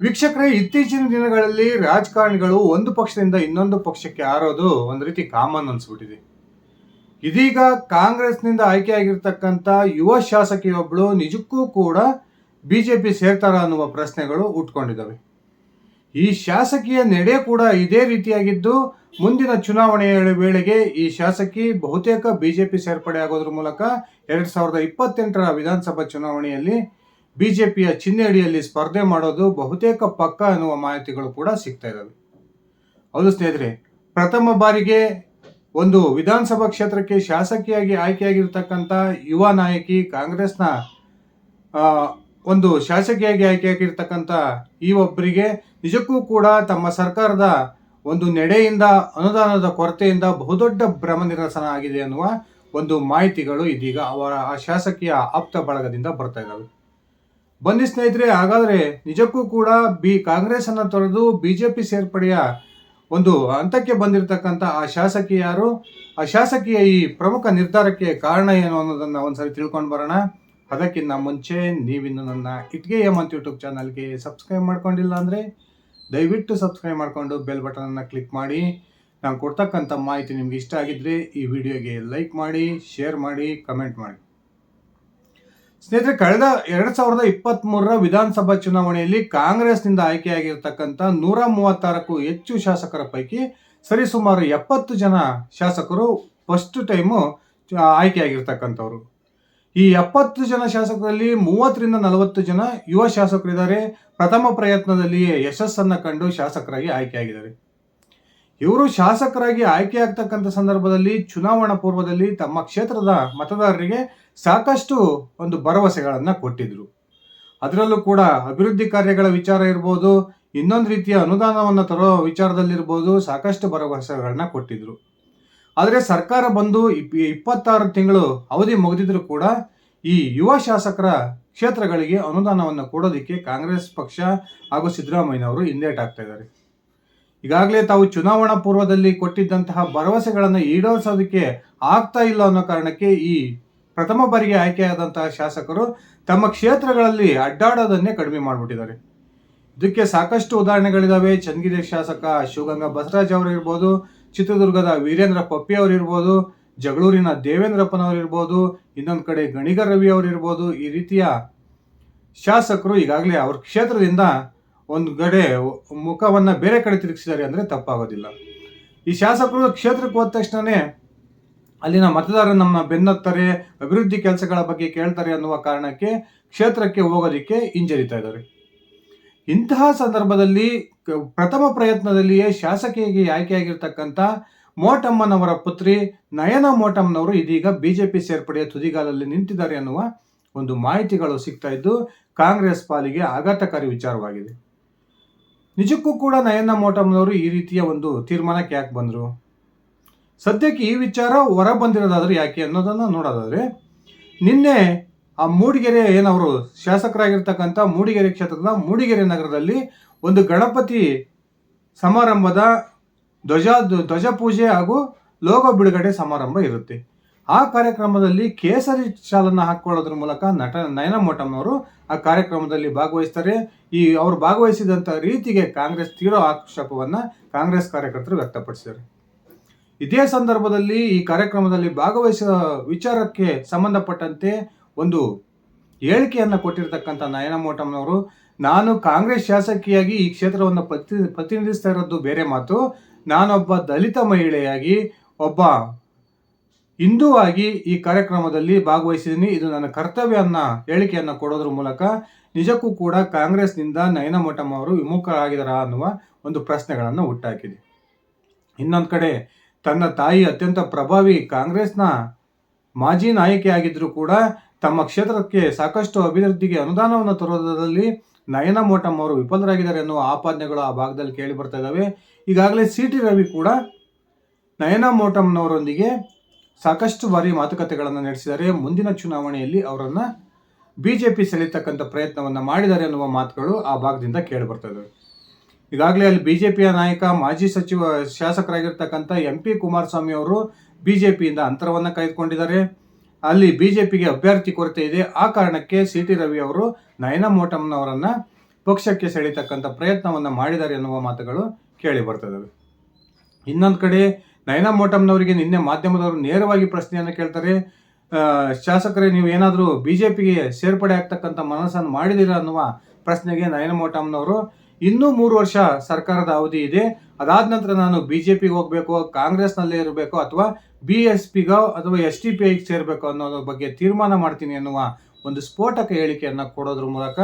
ವೀಕ್ಷಕರೇ, ಇತ್ತೀಚಿನ ದಿನಗಳಲ್ಲಿ ರಾಜಕಾರಣಿಗಳು ಒಂದು ಪಕ್ಷದಿಂದ ಇನ್ನೊಂದು ಪಕ್ಷಕ್ಕೆ ಹಾರೋದು ಒಂದು ರೀತಿ ಕಾಮನ್ ಅನ್ಸ್ಬಿಟ್ಟಿದೆ. ಇದೀಗ ಕಾಂಗ್ರೆಸ್ನಿಂದ ಆಯ್ಕೆಯಾಗಿರ್ತಕ್ಕಂಥ ಯುವ ಶಾಸಕಿಯೊಬ್ಬಳು ನಿಜಕ್ಕೂ ಕೂಡ ಬಿಜೆಪಿ ಸೇರ್ತಾರ ಅನ್ನುವ ಪ್ರಶ್ನೆಗಳು ಉಟ್ಕೊಂಡಿದ್ದಾವೆ ಈ ಶಾಸಕಿಯ ನಡೆ ಕೂಡ ಇದೇ ರೀತಿಯಾಗಿದ್ದು, ಮುಂದಿನ ಚುನಾವಣೆಯ ವೇಳೆಗೆ ಈ ಶಾಸಕಿ ಬಹುತೇಕ ಬಿಜೆಪಿ ಸೇರ್ಪಡೆ ಆಗೋದ್ರ ಮೂಲಕ ಎರಡು ಸಾವಿರದ ಇಪ್ಪತ್ತೆಂಟರ ವಿಧಾನಸಭಾ ಚುನಾವಣೆಯಲ್ಲಿ ಬಿಜೆಪಿಯ ಚಿಹ್ನೆ ಅಡಿಯಲ್ಲಿ ಸ್ಪರ್ಧೆ ಮಾಡೋದು ಬಹುತೇಕ ಪಕ್ಕ ಅನ್ನುವ ಮಾಹಿತಿಗಳು ಕೂಡ ಸಿಗ್ತಾ ಇದ್ದಾವೆ. ಹೌದು ಸ್ನೇಹಿತರೆ, ಪ್ರಥಮ ಬಾರಿಗೆ ಒಂದು ವಿಧಾನಸಭಾ ಕ್ಷೇತ್ರಕ್ಕೆ ಶಾಸಕಿಯಾಗಿ ಆಯ್ಕೆಯಾಗಿರ್ತಕ್ಕಂಥ ಯುವ ನಾಯಕಿ ಕಾಂಗ್ರೆಸ್ನ ಒಂದು ಶಾಸಕಿಯಾಗಿ ಆಯ್ಕೆಯಾಗಿರ್ತಕ್ಕಂಥ ಈ ಒಬ್ಬರಿಗೆ ನಿಜಕ್ಕೂ ಕೂಡ ತಮ್ಮ ಸರ್ಕಾರದ ಒಂದು ನಡೆಯಿಂದ, ಅನುದಾನದ ಕೊರತೆಯಿಂದ ಬಹುದೊಡ್ಡ ಭ್ರಮ ನಿರಸನ ಆಗಿದೆ ಅನ್ನುವ ಒಂದು ಮಾಹಿತಿಗಳು ಇದೀಗ ಅವರ ಆ ಶಾಸಕಿಯ ಆಪ್ತ ಬಳಗದಿಂದ ಬರ್ತಾ ಇದ್ದಾವೆ. ಬನ್ನಿ ಸ್ನೇಹಿತರೆ, ಹಾಗಾದರೆ ನಿಜಕ್ಕೂ ಕೂಡ ಬಿ ಕಾಂಗ್ರೆಸ್ ಅನ್ನು ತೊರೆದು ಪಿ ಸೇರ್ಪಡೆಯ ಒಂದು ಹಂತಕ್ಕೆ ಬಂದಿರತಕ್ಕಂಥ ಆ ಶಾಸಕಿ ಯಾರು? ಆ ಶಾಸಕಿಯ ಈ ಪ್ರಮುಖ ನಿರ್ಧಾರಕ್ಕೆ ಕಾರಣ ಏನು ಅನ್ನೋದನ್ನ ಒಂದ್ಸರಿ ತಿಳ್ಕೊಂಡು ಬರೋಣ. ಅದಕ್ಕಿಂತ ಮುಂಚೆ ನೀವಿನ್ನು ನನ್ನ ಇಟ್ಗೆ ಎಂ ಅಂತ ಯೂಟ್ಯೂಬ್ ಚಾನಲ್ಗೆ ಸಬ್ಸ್ಕ್ರೈಬ್ ಮಾಡ್ಕೊಂಡಿಲ್ಲ ಅಂದರೆ ದಯವಿಟ್ಟು ಸಬ್ಸ್ಕ್ರೈಬ್ ಮಾಡಿಕೊಂಡು ಬೆಲ್ ಬಟನನ್ನು ಕ್ಲಿಕ್ ಮಾಡಿ. ನಾನು ಕೊಡ್ತಕ್ಕಂಥ ಮಾಹಿತಿ ನಿಮ್ಗೆ ಇಷ್ಟ ಆಗಿದ್ದರೆ ಈ ವಿಡಿಯೋಗೆ ಲೈಕ್ ಮಾಡಿ, ಶೇರ್ ಮಾಡಿ, ಕಮೆಂಟ್ ಮಾಡಿ. ಸ್ನೇಹಿತರೆ, ಕಳೆದ ಎರಡ್ ಸಾವಿರದ ಇಪ್ಪತ್ತ್ ಮೂರರ ವಿಧಾನಸಭಾ ಚುನಾವಣೆಯಲ್ಲಿ ಕಾಂಗ್ರೆಸ್ನಿಂದ ಆಯ್ಕೆಯಾಗಿರ್ತಕ್ಕಂಥ ನೂರ ಮೂವತ್ತಾರಕ್ಕೂ ಹೆಚ್ಚು ಶಾಸಕರ ಪೈಕಿ ಸರಿಸುಮಾರು ಎಪ್ಪತ್ತು ಜನ ಶಾಸಕರು ಫಸ್ಟ್ ಟೈಮು ಆಯ್ಕೆಯಾಗಿರ್ತಕ್ಕಂಥವ್ರು. ಈ ಎಪ್ಪತ್ತು ಜನ ಶಾಸಕರಲ್ಲಿ ಮೂವತ್ತರಿಂದ ನಲವತ್ತು ಜನ ಯುವ ಶಾಸಕರಿದ್ದಾರೆ. ಪ್ರಥಮ ಪ್ರಯತ್ನದಲ್ಲಿಯೇ ಯಶಸ್ಸನ್ನು ಕಂಡು ಶಾಸಕರಾಗಿ ಆಯ್ಕೆಯಾಗಿದ್ದಾರೆ. ಇವರು ಶಾಸಕರಾಗಿ ಆಯ್ಕೆಯಾಗ್ತಕ್ಕಂಥ ಸಂದರ್ಭದಲ್ಲಿ ಚುನಾವಣಾ ಪೂರ್ವದಲ್ಲಿ ತಮ್ಮ ಕ್ಷೇತ್ರದ ಮತದಾರರಿಗೆ ಸಾಕಷ್ಟು ಒಂದು ಭರವಸೆಗಳನ್ನು ಕೊಟ್ಟಿದ್ರು. ಅದರಲ್ಲೂ ಕೂಡ ಅಭಿವೃದ್ಧಿ ಕಾರ್ಯಗಳ ವಿಚಾರ ಇರ್ಬೋದು, ಇನ್ನೊಂದು ರೀತಿಯ ಅನುದಾನವನ್ನು ತರೋ ವಿಚಾರದಲ್ಲಿರ್ಬೋದು ಸಾಕಷ್ಟು ಭರವಸೆಗಳನ್ನ ಕೊಟ್ಟಿದ್ರು. ಆದರೆ ಸರ್ಕಾರ ಬಂದು ಇಪ್, ಇಪ್ಪತ್ತಾರು ತಿಂಗಳು ಅವಧಿ ಮುಗಿದಿದ್ರು ಕೂಡ ಈ ಯುವ ಶಾಸಕರ ಕ್ಷೇತ್ರಗಳಿಗೆ ಅನುದಾನವನ್ನು ಕೊಡೋದಕ್ಕೆ ಕಾಂಗ್ರೆಸ್ ಪಕ್ಷ ಹಾಗೂ ಸಿದ್ದರಾಮಯ್ಯನವರು ಹಿಂದೇಟಾಗ್ತಾ ಇದ್ದಾರೆ. ಈಗಾಗಲೇ ತಾವು ಚುನಾವಣಾ ಪೂರ್ವದಲ್ಲಿ ಕೊಟ್ಟಿದ್ದಂತಹ ಭರವಸೆಗಳನ್ನು ಈಡೇರಿಸೋದಕ್ಕೆ ಆಗ್ತಾ ಇಲ್ಲ ಅನ್ನೋ ಕಾರಣಕ್ಕೆ ಈ ಪ್ರಥಮ ಬಾರಿಗೆ ಆಯ್ಕೆಯಾದಂತಹ ಶಾಸಕರು ತಮ್ಮ ಕ್ಷೇತ್ರಗಳಲ್ಲಿ ಅಡ್ಡಾಡೋದನ್ನೇ ಕಡಿಮೆ ಮಾಡಿಬಿಟ್ಟಿದ್ದಾರೆ. ಇದಕ್ಕೆ ಸಾಕಷ್ಟು ಉದಾಹರಣೆಗಳಿದಾವೆ. ಚನ್ನಗಿರಿ ಶಾಸಕ ಶಿವಗಂಗಾ ಬಸವರಾಜ್ ಅವರಿರ್ಬೋದು ಚಿತ್ರದುರ್ಗದ ವೀರೇಂದ್ರ ಪಪ್ಪಿ ಅವರಿರ್ಬೋದು ಜಗಳೂರಿನ ದೇವೇಂದ್ರಪ್ಪನವರಿರ್ಬೋದು ಇನ್ನೊಂದು ಕಡೆ ಗಣಿಗ ರವಿ ಅವರಿರ್ಬೋದು ಈ ರೀತಿಯ ಶಾಸಕರು ಈಗಾಗಲೇ ಅವ್ರ ಕ್ಷೇತ್ರದಿಂದ ಒಂದು ಕಡೆ ಮುಖವನ್ನು ಬೇರೆ ಕಡೆ ತಿರುಗಿಸಿದ್ದಾರೆ ಅಂದರೆ ತಪ್ಪಾಗೋದಿಲ್ಲ. ಈ ಶಾಸಕರು ಕ್ಷೇತ್ರಕ್ಕೆ ಹೋದ ತಕ್ಷಣನೇ ಅಲ್ಲಿನ ಮತದಾರರು ನಮ್ಮ ಬೆನ್ನತ್ತಾರೆ ಅಭಿವೃದ್ಧಿ ಕೆಲಸಗಳ ಬಗ್ಗೆ ಕೇಳ್ತಾರೆ ಅನ್ನುವ ಕಾರಣಕ್ಕೆ ಕ್ಷೇತ್ರಕ್ಕೆ ಹೋಗೋದಕ್ಕೆ ಹಿಂಜರಿತಾ ಇದ್ದಾರೆ. ಇಂತಹ ಸಂದರ್ಭದಲ್ಲಿ ಪ್ರಥಮ ಪ್ರಯತ್ನದಲ್ಲಿಯೇ ಶಾಸಕಿಯಾಗಿ ಆಯ್ಕೆಯಾಗಿರ್ತಕ್ಕಂಥ ಮೋಟಮ್ಮನವರ ಪುತ್ರಿ ನಯನ ಮೋಟಮ್ಮನವರು ಇದೀಗ ಬಿಜೆಪಿ ಸೇರ್ಪಡೆಯ ತುದಿಗಾಲಲ್ಲಿ ನಿಂತಿದ್ದಾರೆ ಅನ್ನುವ ಒಂದು ಮಾಹಿತಿಗಳು ಸಿಗ್ತಾ ಇದ್ದು ಕಾಂಗ್ರೆಸ್ ಪಾಲಿಗೆ ಆಘಾತಕಾರಿ ವಿಚಾರವಾಗಿದೆ. ನಿಜಕ್ಕೂ ಕೂಡ ನಯನ ಮೋಟಮ್ಮನವರು ಈ ರೀತಿಯ ಒಂದು ತೀರ್ಮಾನಕ್ಕೆ ಯಾಕೆ ಬಂದರು? ಸದ್ಯಕ್ಕೆ ಈ ವಿಚಾರ ಹೊರ ಬಂದಿರೋದಾದ್ರೆ ಯಾಕೆ ಅನ್ನೋದನ್ನ ನೋಡೋದಾದ್ರೆ, ನಿನ್ನೆ ಆ ಮೂಡಿಗೆರೆ ಏನವರು ಶಾಸಕರಾಗಿರ್ತಕ್ಕಂಥ ಮೂಡಿಗೆರೆ ಕ್ಷೇತ್ರದ ಮೂಡಿಗೆರೆ ನಗರದಲ್ಲಿ ಒಂದು ಗಣಪತಿ ಸಮಾರಂಭದ ಧ್ವಜ ಧ್ವಜ ಪೂಜೆ ಹಾಗೂ ಲೋಗೋ ಬಿಡುಗಡೆ ಸಮಾರಂಭ ಇರುತ್ತೆ. ಆ ಕಾರ್ಯಕ್ರಮದಲ್ಲಿ ಕೇಸರಿ ಶಾಲನ್ನು ಹಾಕೊಳ್ಳೋದ್ರ ಮೂಲಕ ನಟ ನಯನ ಮೋಟಮ್ನವರು ಆ ಕಾರ್ಯಕ್ರಮದಲ್ಲಿ ಭಾಗವಹಿಸ್ತಾರೆ. ಈ ಅವರು ಭಾಗವಹಿಸಿದಂಥ ರೀತಿಗೆ ಕಾಂಗ್ರೆಸ್ ತೀವ್ರ ಆಕ್ಷೇಪವನ್ನ ಕಾಂಗ್ರೆಸ್ ಕಾರ್ಯಕರ್ತರು ವ್ಯಕ್ತಪಡಿಸಿದ್ದಾರೆ. ಇದೇ ಸಂದರ್ಭದಲ್ಲಿ ಈ ಕಾರ್ಯಕ್ರಮದಲ್ಲಿ ಭಾಗವಹಿಸಿದ ವಿಚಾರಕ್ಕೆ ಸಂಬಂಧಪಟ್ಟಂತೆ ಒಂದು ಹೇಳಿಕೆಯನ್ನು ಕೊಟ್ಟಿರತಕ್ಕಂಥ ನಯನ ಮೋಟಮ್ನವರು ನಾನು ಕಾಂಗ್ರೆಸ್ ಶಾಸಕಿಯಾಗಿ ಈ ಕ್ಷೇತ್ರವನ್ನು ಪ್ರತಿ, ಪ್ರತಿನಿಧಿಸ್ತಾ ಇರೋದು ಬೇರೆ ಮಾತು. ನಾನೊಬ್ಬ ದಲಿತ ಮಹಿಳೆಯಾಗಿ, ಒಬ್ಬ ಹಿಂದೂ ಆಗಿ ಈ ಕಾರ್ಯಕ್ರಮದಲ್ಲಿ ಭಾಗವಹಿಸಿದ್ದೀನಿ. ಇದು ನನ್ನ ಕರ್ತವ್ಯವನ್ನು ಹೇಳಿಕೆಯನ್ನು ಕೊಡೋದ್ರ ಮೂಲಕ ನಿಜಕ್ಕೂ ಕೂಡ ಕಾಂಗ್ರೆಸ್ನಿಂದ ನಯನ ಮೋಟಮ್ ಅವರು ವಿಮುಖರಾಗಿದ್ದಾರಾ ಅನ್ನುವ ಒಂದು ಪ್ರಶ್ನೆಗಳನ್ನು ಹುಟ್ಟಾಕಿದೆ. ಇನ್ನೊಂದು ಕಡೆ ತನ್ನ ತಾಯಿ ಅತ್ಯಂತ ಪ್ರಭಾವಿ ಕಾಂಗ್ರೆಸ್ನ ಮಾಜಿ ನಾಯಕಿಯಾಗಿದ್ದರೂ ಕೂಡ ತಮ್ಮ ಕ್ಷೇತ್ರಕ್ಕೆ ಸಾಕಷ್ಟು ಅಭಿವೃದ್ಧಿಗೆ ಅನುದಾನವನ್ನು ತರೋದರಲ್ಲಿ ನಯನ ಮೋಟಮ್ ಅವರು ವಿಫಲರಾಗಿದ್ದಾರೆ ಎನ್ನುವ ಆಪಾದನೆಗಳು ಆ ಭಾಗದಲ್ಲಿ ಕೇಳಿ ಬರ್ತಾ ಇದ್ದಾವೆ. ಈಗಾಗಲೇ ಸಿ ಟಿ ರವಿ ಕೂಡ ನಯನ ಮೋಟಮ್ನವರೊಂದಿಗೆ ಸಾಕಷ್ಟು ಬಾರಿ ಮಾತುಕತೆಗಳನ್ನು ನಡೆಸಿದ್ದಾರೆ. ಮುಂದಿನ ಚುನಾವಣೆಯಲ್ಲಿ ಅವರನ್ನು ಬಿ ಜೆ ಪಿ ಸೆಳೀತಕ್ಕಂಥ ಪ್ರಯತ್ನವನ್ನು ಮಾಡಿದ್ದಾರೆ ಅನ್ನುವ ಮಾತುಗಳು ಆ ಭಾಗದಿಂದ ಕೇಳಿ ಇದ್ದಾವೆ. ಈಗಾಗಲೇ ಅಲ್ಲಿ ಬಿ ಜೆ ಪಿಯ ನಾಯಕ, ಮಾಜಿ ಸಚಿವ, ಶಾಸಕರಾಗಿರ್ತಕ್ಕಂಥ ಎಂ ಪಿ ಕುಮಾರಸ್ವಾಮಿ ಅವರು ಬಿ ಜೆ ಪಿಯಿಂದ ಅಂತರವನ್ನು ಕಾಯ್ದುಕೊಂಡಿದ್ದಾರೆ. ಅಲ್ಲಿ ಬಿ ಜೆ ಪಿಗೆ ಅಭ್ಯರ್ಥಿ ಕೊರತೆ ಇದೆ. ಆ ಕಾರಣಕ್ಕೆ ಸಿ ಟಿ ರವಿ ಅವರು ನಯನ ಮೋಟಮ್ನವರನ್ನ ಪಕ್ಷಕ್ಕೆ ಸೆಳೀತಕ್ಕಂಥ ಪ್ರಯತ್ನವನ್ನು ಮಾಡಿದ್ದಾರೆ ಎನ್ನುವ ಮಾತುಗಳು ಕೇಳಿ ಬರ್ತದವೆ. ಇನ್ನೊಂದು ಕಡೆ ನಯನಾ ಮೋಟಮ್ನವರಿಗೆ ನಿನ್ನೆ ಮಾಧ್ಯಮದವರು ನೇರವಾಗಿ ಪ್ರಶ್ನೆಯನ್ನು ಕೇಳ್ತಾರೆ. ಶಾಸಕರೇ, ನೀವು ಏನಾದರೂ ಬಿ ಜೆ ಪಿಗೆ ಸೇರ್ಪಡೆ ಆಗ್ತಕ್ಕಂಥ ಮನಸ್ಸನ್ನು ಮಾಡಿದಿರ ಅನ್ನುವ ಪ್ರಶ್ನೆಗೆ ನಯನ ಮೋಟಮ್ನವರು ಇನ್ನೂ ಮೂರು ವರ್ಷ ಸರ್ಕಾರದ ಅವಧಿ ಇದೆ. ಅದಾದ ನಂತರ ನಾನು ಬಿ ಜೆ ಪಿಗೆ ಹೋಗಬೇಕು, ಕಾಂಗ್ರೆಸ್ನಲ್ಲೇ ಇರಬೇಕು ಅಥವಾ ಬಿ ಎಸ್ ಪಿಗೋ ಅಥವಾ ಎಸ್ ಟಿ ಪಿ ಐಗೆ ಸೇರಬೇಕು ಅನ್ನೋದ್ರ ಬಗ್ಗೆ ತೀರ್ಮಾನ ಮಾಡ್ತೀನಿ ಅನ್ನುವ ಒಂದು ಸ್ಫೋಟಕ ಹೇಳಿಕೆಯನ್ನು ಕೊಡೋದ್ರ ಮೂಲಕ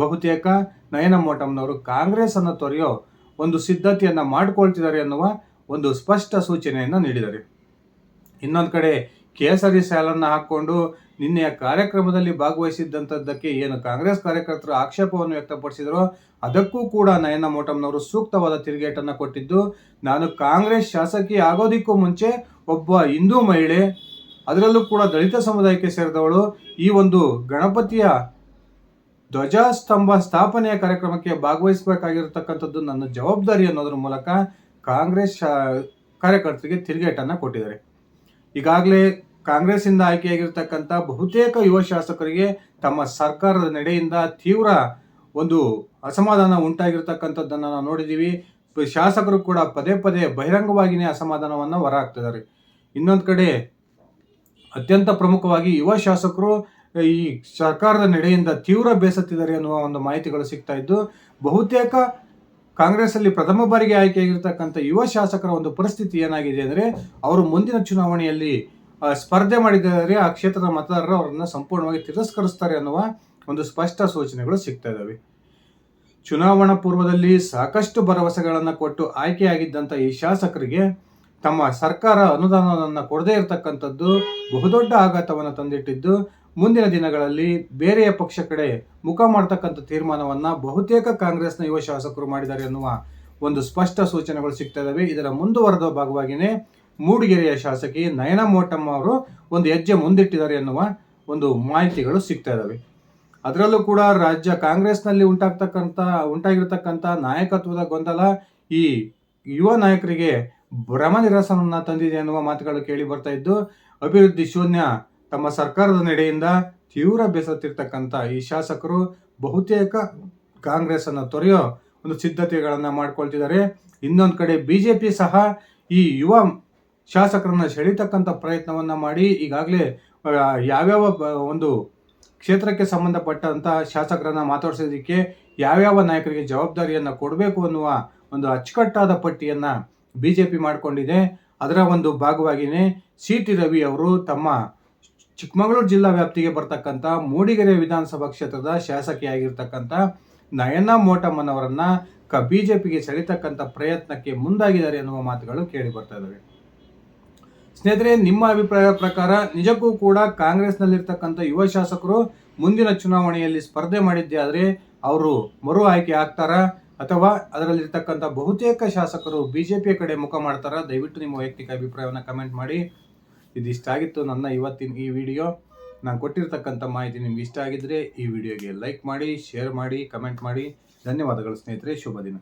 ಬಹುತೇಕ ನಯನ ಮೋಟಮ್ನವರು ಕಾಂಗ್ರೆಸ್ ಅನ್ನು ತೊರೆಯೋ ಒಂದು ಸಿದ್ಧತೆಯನ್ನು ಮಾಡಿಕೊಳ್ತಿದ್ದಾರೆ ಎನ್ನುವ ಒಂದು ಸ್ಪಷ್ಟ ಸೂಚನೆಯನ್ನು ನೀಡಿದ್ದಾರೆ. ಇನ್ನೊಂದು ಕಡೆ ಕೇಸರಿ ಸ್ಯಾಲನ್ನು ಹಾಕ್ಕೊಂಡು ನಿನ್ನೆಯ ಕಾರ್ಯಕ್ರಮದಲ್ಲಿ ಭಾಗವಹಿಸಿದ್ದಂಥದ್ದಕ್ಕೆ ಏನು ಕಾಂಗ್ರೆಸ್ ಕಾರ್ಯಕರ್ತರು ಆಕ್ಷೇಪವನ್ನು ವ್ಯಕ್ತಪಡಿಸಿದರು ಅದಕ್ಕೂ ಕೂಡ ನಯನ ಮೋಟಮ್ನವರು ಸೂಕ್ತವಾದ ತಿರುಗೇಟನ್ನು ಕೊಟ್ಟಿದ್ದು, ನಾನು ಕಾಂಗ್ರೆಸ್ ಶಾಸಕಿ ಆಗೋದಿಕ್ಕೂ ಮುಂಚೆ ಒಬ್ಬ ಹಿಂದೂ ಮಹಿಳೆ, ಅದರಲ್ಲೂ ಕೂಡ ದಲಿತ ಸಮುದಾಯಕ್ಕೆ ಸೇರಿದವಳು, ಈ ಒಂದು ಗಣಪತಿಯ ಧ್ವಜಸ್ತಂಭ ಸ್ಥಾಪನೆಯ ಕಾರ್ಯಕ್ರಮಕ್ಕೆ ಭಾಗವಹಿಸಬೇಕಾಗಿರತಕ್ಕಂಥದ್ದು ನನ್ನ ಜವಾಬ್ದಾರಿ ಅನ್ನೋದ್ರ ಮೂಲಕ ಕಾಂಗ್ರೆಸ್ ಕಾರ್ಯಕರ್ತರಿಗೆ ತಿರುಗೇಟನ್ನು ಕೊಟ್ಟಿದ್ದಾರೆ. ಈಗಾಗಲೇ ಕಾಂಗ್ರೆಸ್ಸಿಂದ ಆಯ್ಕೆಯಾಗಿರ್ತಕ್ಕಂಥ ಬಹುತೇಕ ಯುವ ಶಾಸಕರಿಗೆ ತಮ್ಮ ಸರ್ಕಾರದ ನಡೆಯಿಂದ ತೀವ್ರ ಒಂದು ಅಸಮಾಧಾನ ಉಂಟಾಗಿರ್ತಕ್ಕಂಥದ್ದನ್ನು ನಾವು ನೋಡಿದ್ದೀವಿ. ಶಾಸಕರು ಕೂಡ ಪದೇ ಪದೇ ಬಹಿರಂಗವಾಗಿಯೇ ಅಸಮಾಧಾನವನ್ನು ಹೊರಹಾಕ್ತಿದ್ದಾರೆ. ಇನ್ನೊಂದು ಕಡೆ ಅತ್ಯಂತ ಪ್ರಮುಖವಾಗಿ ಯುವ ಶಾಸಕರು ಈ ಸರ್ಕಾರದ ನಡೆಯಿಂದ ತೀವ್ರ ಬೇಸತ್ತಿದ್ದಾರೆ ಅನ್ನುವ ಒಂದು ಮಾಹಿತಿಗಳು ಸಿಗ್ತಾ ಇದ್ದು, ಬಹುತೇಕ ಕಾಂಗ್ರೆಸ್ಸಲ್ಲಿ ಪ್ರಥಮ ಬಾರಿಗೆ ಆಯ್ಕೆಯಾಗಿರ್ತಕ್ಕಂಥ ಯುವ ಶಾಸಕರ ಒಂದು ಪರಿಸ್ಥಿತಿ ಏನಾಗಿದೆ ಅಂದರೆ, ಅವರು ಮುಂದಿನ ಚುನಾವಣೆಯಲ್ಲಿ ಸ್ಪರ್ಧೆ ಮಾಡಿದರೆ ಆ ಕ್ಷೇತ್ರದ ಮತದಾರರು ಅವರನ್ನು ಸಂಪೂರ್ಣವಾಗಿ ತಿರಸ್ಕರಿಸ್ತಾರೆ ಅನ್ನುವ ಒಂದು ಸ್ಪಷ್ಟ ಸೂಚನೆಗಳು ಸಿಗ್ತಾ ಇದ್ದಾವೆ ಚುನಾವಣಾ ಪೂರ್ವದಲ್ಲಿ ಸಾಕಷ್ಟು ಭರವಸೆಗಳನ್ನು ಕೊಟ್ಟು ಆಯ್ಕೆಯಾಗಿದ್ದಂಥ ಈ ಶಾಸಕರಿಗೆ ತಮ್ಮ ಸರ್ಕಾರ ಅನುದಾನವನ್ನು ಕೊಡದೇ ಇರತಕ್ಕಂಥದ್ದು ಬಹುದೊಡ್ಡ ಆಘಾತವನ್ನು ತಂದಿಟ್ಟಿದ್ದು ಮುಂದಿನ ದಿನಗಳಲ್ಲಿ ಬೇರೆಯ ಪಕ್ಷ ಕಡೆ ಮುಖ ಮಾಡ್ತಕ್ಕಂಥ ತೀರ್ಮಾನವನ್ನು ಬಹುತೇಕ ಕಾಂಗ್ರೆಸ್ನ ಯುವ ಶಾಸಕರು ಮಾಡಿದ್ದಾರೆ ಅನ್ನುವ ಒಂದು ಸ್ಪಷ್ಟ ಸೂಚನೆಗಳು ಸಿಗ್ತಾ ಇದ್ದಾವೆ ಇದರ ಮುಂದುವರೆದ ಭಾಗವಾಗಿಯೇ ಮೂಡಿಗೆರೆಯ ಶಾಸಕಿ ನಯನ ಮೋಟಮ್ಮ ಅವರು ಒಂದು ಹೆಜ್ಜೆ ಮುಂದಿಟ್ಟಿದ್ದಾರೆ ಎನ್ನುವ ಒಂದು ಮಾಹಿತಿಗಳು ಸಿಗ್ತಾ ಇದ್ದಾವೆ. ಅದರಲ್ಲೂ ಕೂಡ ರಾಜ್ಯ ಕಾಂಗ್ರೆಸ್ನಲ್ಲಿ ಉಂಟಾಗ್ತಕ್ಕಂಥ, ಉಂಟಾಗಿರ್ತಕ್ಕಂಥ ನಾಯಕತ್ವದ ಗೊಂದಲ ಈ ಯುವ ನಾಯಕರಿಗೆ ಭ್ರಮ ನಿರಸನವನ್ನು ತಂದಿದೆ ಎನ್ನುವ ಮಾತುಗಳು ಕೇಳಿ ಬರ್ತಾ ಇದ್ದು, ಅಭಿವೃದ್ಧಿ ಶೂನ್ಯ ತಮ್ಮ ಸರ್ಕಾರದ ನಡೆಯಿಂದ ತೀವ್ರ ಬೇಸತ್ತಿರ್ತಕ್ಕಂಥ ಈ ಶಾಸಕರು ಬಹುತೇಕ ಕಾಂಗ್ರೆಸ್ ಅನ್ನು ತೊರೆಯೋ ಒಂದು ಸಿದ್ಧತೆಗಳನ್ನು ಮಾಡ್ಕೊಳ್ತಿದ್ದಾರೆ. ಇನ್ನೊಂದು ಕಡೆ ಬಿಜೆಪಿ ಸಹ ಈ ಯುವ ಶಾಸಕರನ್ನ ಸೆಳೀತಕ್ಕಂಥ ಪ್ರಯತ್ನವನ್ನ ಮಾಡಿ ಈಗಾಗಲೇ ಯಾವ್ಯಾವ ಒಂದು ಕ್ಷೇತ್ರಕ್ಕೆ ಸಂಬಂಧಪಟ್ಟಂತ ಶಾಸಕರನ್ನ ಮಾತಾಡಿಸೋದಕ್ಕೆ ಯಾವ್ಯಾವ ನಾಯಕರಿಗೆ ಜವಾಬ್ದಾರಿಯನ್ನ ಕೊಡಬೇಕು ಅನ್ನುವ ಒಂದು ಅಚ್ಚುಕಟ್ಟಾದ ಪಟ್ಟಿಯನ್ನ ಬಿಜೆಪಿ ಮಾಡಿಕೊಂಡಿದೆ. ಅದರ ಒಂದು ಭಾಗವಾಗಿಯೇ ಸಿ ಟಿ ರವಿ ಅವರು ತಮ್ಮ ಚಿಕ್ಕಮಗಳೂರು ಜಿಲ್ಲಾ ವ್ಯಾಪ್ತಿಗೆ ಬರ್ತಕ್ಕಂಥ ಮೂಡಿಗೆರೆ ವಿಧಾನಸಭಾ ಕ್ಷೇತ್ರದ ಶಾಸಕಿಯಾಗಿರ್ತಕ್ಕಂಥ ನಯನ ಮೋಟಮ್ಮನವರನ್ನು ಕ, ಬಿಜೆಪಿಗೆ ಸೆಳೀತಕ್ಕಂಥ ಪ್ರಯತ್ನಕ್ಕೆ ಮುಂದಾಗಿದ್ದಾರೆ ಎನ್ನುವ ಮಾತುಗಳು ಕೇಳಿ ಬರ್ತಾ ಇದ್ದಾವೆ ಸ್ನೇಹಿತರೆ, ನಿಮ್ಮ ಅಭಿಪ್ರಾಯ ಪ್ರಕಾರ ನಿಜಕ್ಕೂ ಕೂಡ ಕಾಂಗ್ರೆಸ್ನಲ್ಲಿರ್ತಕ್ಕಂಥ ಯುವ ಶಾಸಕರು ಮುಂದಿನ ಚುನಾವಣೆಯಲ್ಲಿ ಸ್ಪರ್ಧೆ ಮಾಡಿದ್ದೆ ಆದರೆ ಅವರು ಮರು ಆಯ್ಕೆ ಆಗ್ತಾರಾ? ಅಥವಾ ಅದರಲ್ಲಿರ್ತಕ್ಕಂಥ ಬಹುತೇಕ ಶಾಸಕರು ಬಿಜೆಪಿಯ ಕಡೆ ಮುಖ ಮಾಡ್ತಾರಾ? ದಯವಿಟ್ಟು ನಿಮ್ಮ ವೈಯಕ್ತಿಕ ಅಭಿಪ್ರಾಯವನ್ನು ಕಮೆಂಟ್ ಮಾಡಿ. ಇದಿಷ್ಟಾಗಿತ್ತು ನನ್ನ ಇವತ್ತಿನ ಈ ವಿಡಿಯೋ. ನಾನು ಕೊಟ್ಟಿರ್ತಕ್ಕಂಥ ಮಾಹಿತಿ ನಿಮ್ಗೆ ಇಷ್ಟ ಆಗಿದ್ರೆ ಈ ವಿಡಿಯೋಗೆ ಲೈಕ್ ಮಾಡಿ, ಶೇರ್ ಮಾಡಿ, ಕಮೆಂಟ್ ಮಾಡಿ. ಧನ್ಯವಾದಗಳು ಸ್ನೇಹಿತರೆ, ಶುಭ ದಿನ.